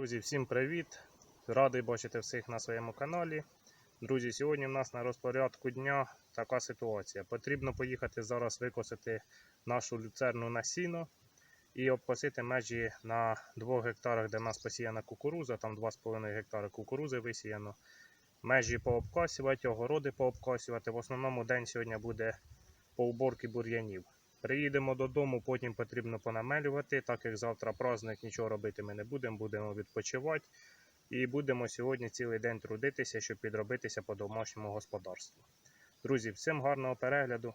Друзі, всім привіт! Радий бачити всіх на своєму каналі. Друзі, сьогодні в нас на розпорядку дня така ситуація. Потрібно поїхати зараз викосити нашу люцерну на сіно і обкосити межі на 2 гектарах, де в нас посіяна кукуруза, там 2,5 гектари кукурузи висіяно. Межі пообкосувати, огороди пообкосувати. В основному день сьогодні буде по уборці бур'янів. Приїдемо додому, потім потрібно понамелювати, так як завтра праздник, нічого робити ми не будемо, будемо відпочивати. І будемо сьогодні цілий день трудитися, щоб підробитися по домашньому господарству. Друзі, всім гарного перегляду.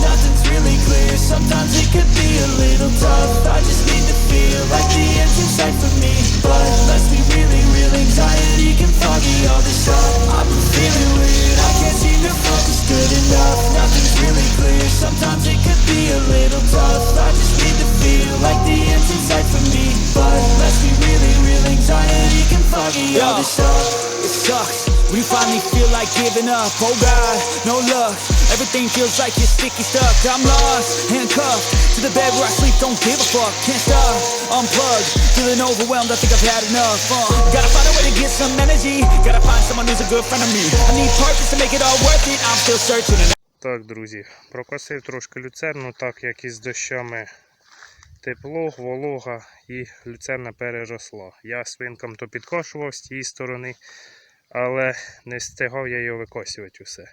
really clear, sometimes it could be a little tough. I just need to feel like the end's in for me. But let's be really real, anxiety can foggy all this up I've been feeling weird, I can't seem to focus good enough. Nothing's really clear, sometimes it could be a little tough. I just need to feel like the end's in for me. But let's be really real, anxiety can foggy all this up It sucks when you finally feel like giving up. Oh God, no luck. Everything feels like you're sticky stuck. I'm lost, handcuffed to the bed where I sleep. Don't give a fuck, can't stop. Unplugged, feeling overwhelmed. I think I've had enough. Uh, gotta find a way to get some energy. Gotta find someone who's a good friend of me. I need purpose to make it all worth it. I'm still searching. Так, друзі, прокосив трошки люцерну, так як із дощами тепло, волога і люцерна переросла. Я свинкам то підкошував з тієї сторони, але не встигав я його викосювати усе.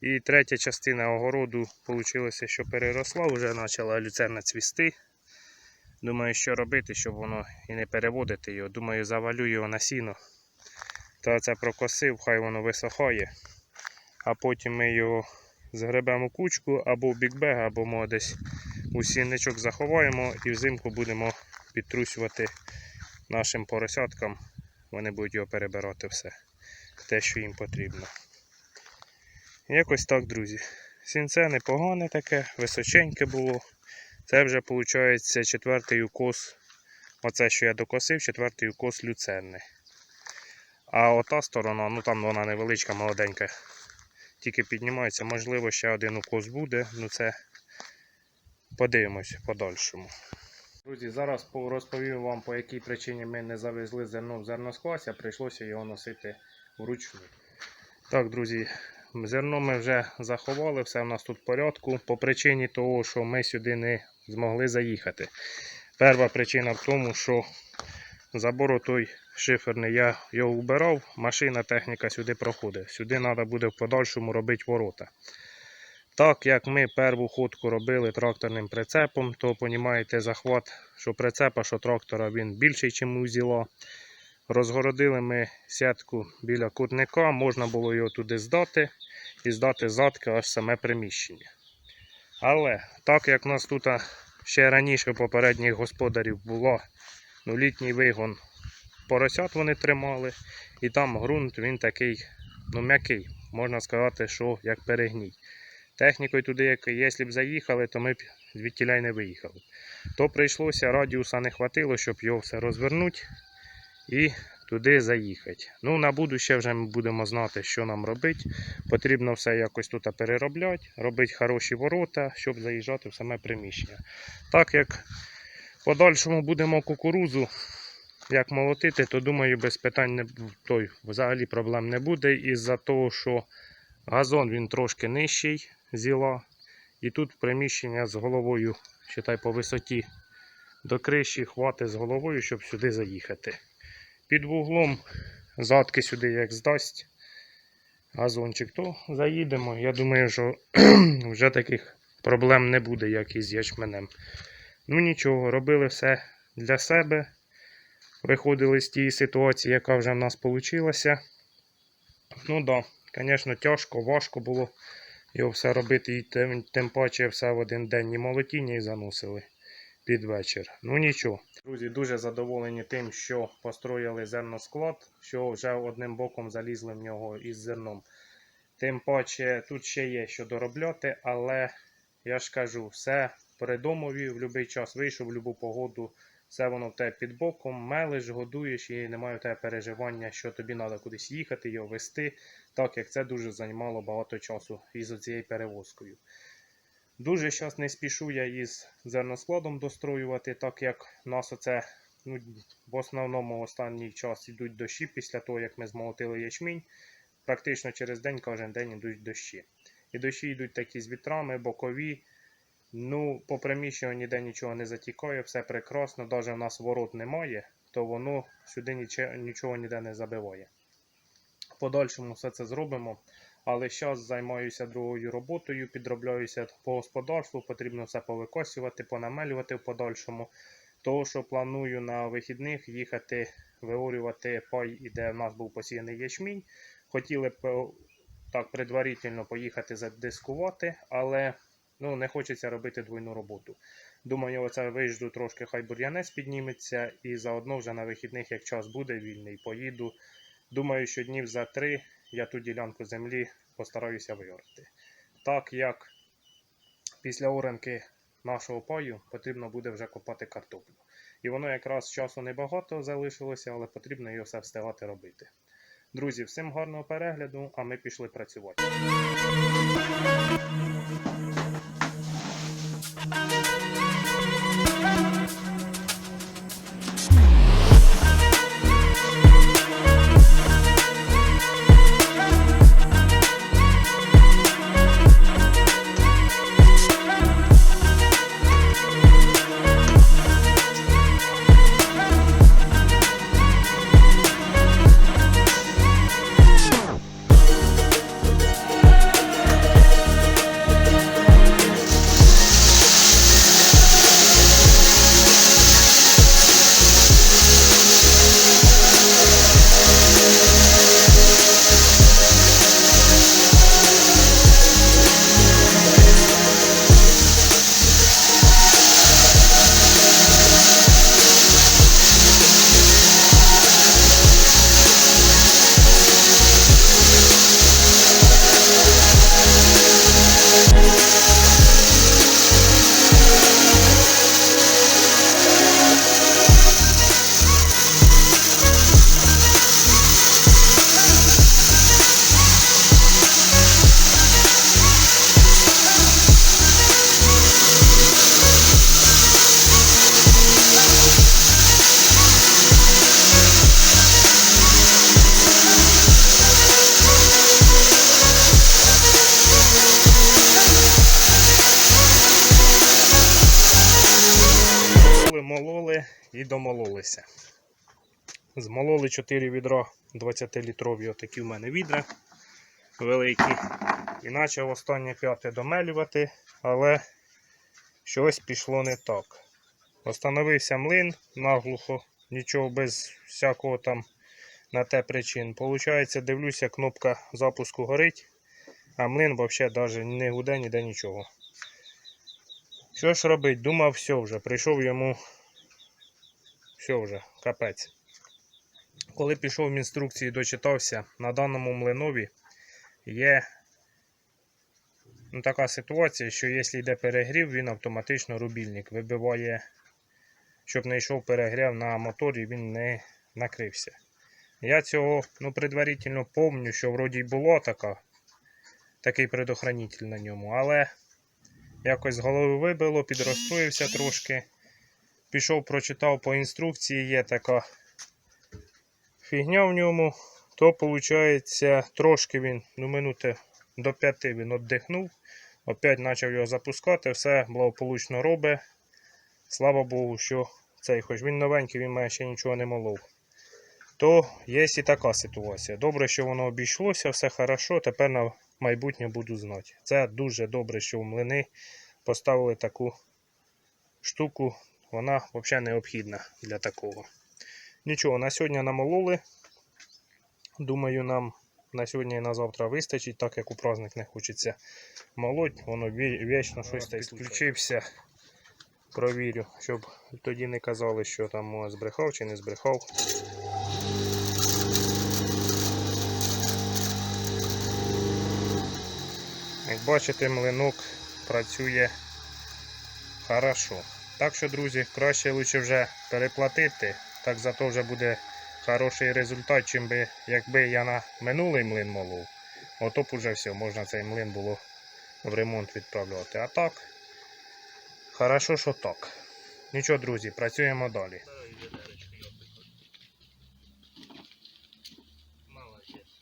І третя частина огороду вийшло, що переросла, вже почала люцерна цвісти. Думаю, що робити, щоб воно і не переводити його. Думаю, завалю його на сіно. Та це прокосив, хай воно висохає. А потім ми його згребемо кучку або в бікбег, або може десь у сінничок заховаємо і взимку будемо підтрусювати нашим поросяткам. Вони будуть його перебирати все, те, що їм потрібно. Якось так, друзі. Сінце непогане таке, височеньке було. Це вже виходить четвертий укос. Оце, що я докосив, четвертий укос люцерни. А ота сторона, ну там вона невеличка, молоденька, тільки піднімається. Можливо, ще один укос буде, ну це подивимось подальшому. Друзі, зараз розповім вам, по якій причині ми не завезли зерно в зерносклас, а прийшлося його носити вручну. Так, друзі, зерно ми вже заховали, все в нас тут в порядку. По причині того, що ми сюди не змогли заїхати. Перша причина в тому, що забор той шиферний я його вбирав, машина, техніка сюди проходить. Сюди треба буде в подальшому робити ворота. Так як ми перву ходку робили тракторним прицепом, то понімаєте захват, що прицепа, що трактора він більший, ніж узіла. Розгородили ми сітку біля кутника, можна було його туди здати і здати задки аж саме приміщення. Але так як в нас тут ще раніше попередніх господарів було ну, літній вигон поросят вони тримали, і там ґрунт він такий ну, м'який, можна сказати, що як перегній. Технікою туди, як- якщо б заїхали, то ми б звідтіля й не виїхали. То прийшлося, радіуса не хватило, щоб його все розвернути і туди заїхати. Ну, на будуще вже ми будемо знати, що нам робити. Потрібно все якось тут переробляти, робити хороші ворота, щоб заїжджати в саме приміщення. Так як подальшому будемо кукурузу як молотити, то думаю, без питань не той, взагалі проблем не буде. Із-за того, що газон він трошки нижчий зіла. І тут приміщення з головою, считай, по висоті до криші хватить з головою, щоб сюди заїхати. Під вуглом задки сюди як здасть газончик, то заїдемо. Я думаю, що вже таких проблем не буде, як із ячменем. Ну нічого, робили все для себе. Виходили з тієї ситуації, яка вже в нас вийшла. Ну так, да, звісно, тяжко, важко було його все робити, і тим, тим паче все в один день і молотіння і заносили під вечір. Ну нічого. Друзі, дуже задоволені тим, що построїли зерносклад, що вже одним боком залізли в нього із зерном. Тим паче тут ще є що доробляти, але я ж кажу, все при домові в будь-який час вийшов, в будь-яку погоду, все воно в тебе під боком, мелиш, годуєш і немає у тебе переживання, що тобі треба кудись їхати, його вести, так як це дуже займало багато часу із цією перевозкою. Дуже зараз не спішу я із зерноскладом достроювати, так як в нас оце ну, в основному останній час йдуть дощі після того, як ми змолотили ячмінь. Практично через день, кожен день йдуть дощі. І дощі йдуть такі з вітрами, бокові. Ну, по приміщенню ніде нічого не затікає, все прекрасно. Навіть у нас ворот немає, то воно сюди нічого ніде не забиває. В подальшому все це зробимо. Але зараз займаюся другою роботою, підробляюся по господарству, потрібно все повикосювати, понамелювати в подальшому. Того, що планую на вихідних їхати виорювати пай, де в нас був посіяний ячмінь. Хотіли б так предварительно поїхати задискувати, але ну, не хочеться робити двойну роботу. Думаю, оце виїжджу трошки, хай бур'янець підніметься, і заодно вже на вихідних, як час буде вільний, поїду. Думаю, що днів за три я ту ділянку землі постараюся виорати. Так як після оранки нашого паю потрібно буде вже копати картоплю. І воно якраз часу небагато залишилося, але потрібно його все встигати робити. Друзі, всім гарного перегляду, а ми пішли працювати. І домололися. Змололи 4 відра 20-літрові, отакі в мене відра великі. І почав останнє п'яте домелювати, але щось пішло не так. Остановився млин наглухо, нічого без всякого там на те причин. Получається, дивлюся, кнопка запуску горить, а млин взагалі навіть не гуде, ніде нічого. Що ж робить? Думав, все вже. Прийшов йому. Все вже, капець. Коли пішов в інструкції дочитався, на даному млинові є ну, така ситуація, що якщо йде перегрів, він автоматично рубільник вибиває, щоб не йшов перегрів на моторі, він не накрився. Я цього ну, предварительно помню, що вроді й було така, такий предохранитель на ньому, але якось з голови вибило, підрозстроївся трошки. Пішов, прочитав по інструкції, є така фігня в ньому, то виходить трошки він, ну минути до 5 він віддихнув, опять почав його запускати, все благополучно робить. Слава Богу, що цей, хоч він новенький, він мене ще нічого не молов. То є і така ситуація. Добре, що воно обійшлося, все хорошо, тепер на майбутнє буду знати. Це дуже добре, що в млини поставили таку штуку, вона взагалі необхідна для такого. Нічого, на сьогодні намололи. Думаю, нам на сьогодні і на завтра вистачить, так як у праздник не хочеться молоть, воно вічно щось та включився. Провірю, щоб тоді не казали, що там збрехав чи не збрехав. Як бачите, млинок працює хорошо. Так що, друзі, краще лучше вже переплатити, так зато вже буде хороший результат, чим би, якби я на минулий млин молов. Ото б уже все, можна цей млин було в ремонт відправляти. А так, хорошо, що так. Нічого, друзі, працюємо далі. Молодець.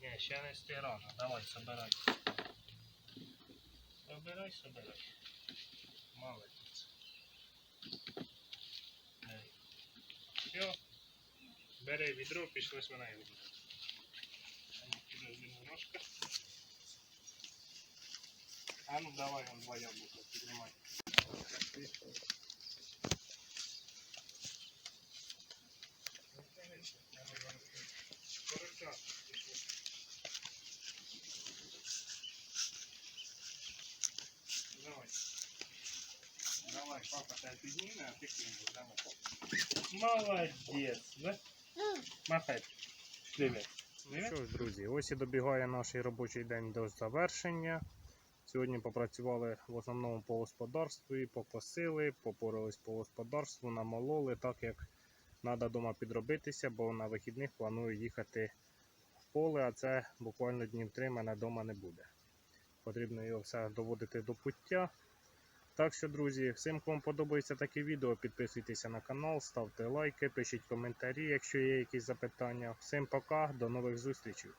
Ні, ще не стирано. Давай, собирай. Собирай, собирай. Молодець. Все. Бери відро, пішли робити. Подожди немножко. А ну давай, он два яблука, піднімай. Давай. Давай, папа тебя підніме, а ти. Давай. Молодець, да? Махай. Привіт. Ну що ж, друзі, ось і добігає наш робочий день до завершення. Сьогодні попрацювали в основному по господарстві, покосили, попорались по господарству, намололи, так як треба вдома підробитися, бо на вихідних планую їхати в поле, а це буквально днів три мене вдома не буде. Потрібно його все доводити до пуття. Так що, друзі, всім, кому подобається таке відео, підписуйтеся на канал, ставте лайки, пишіть коментарі, якщо є якісь запитання. Всім пока, до нових зустрічей.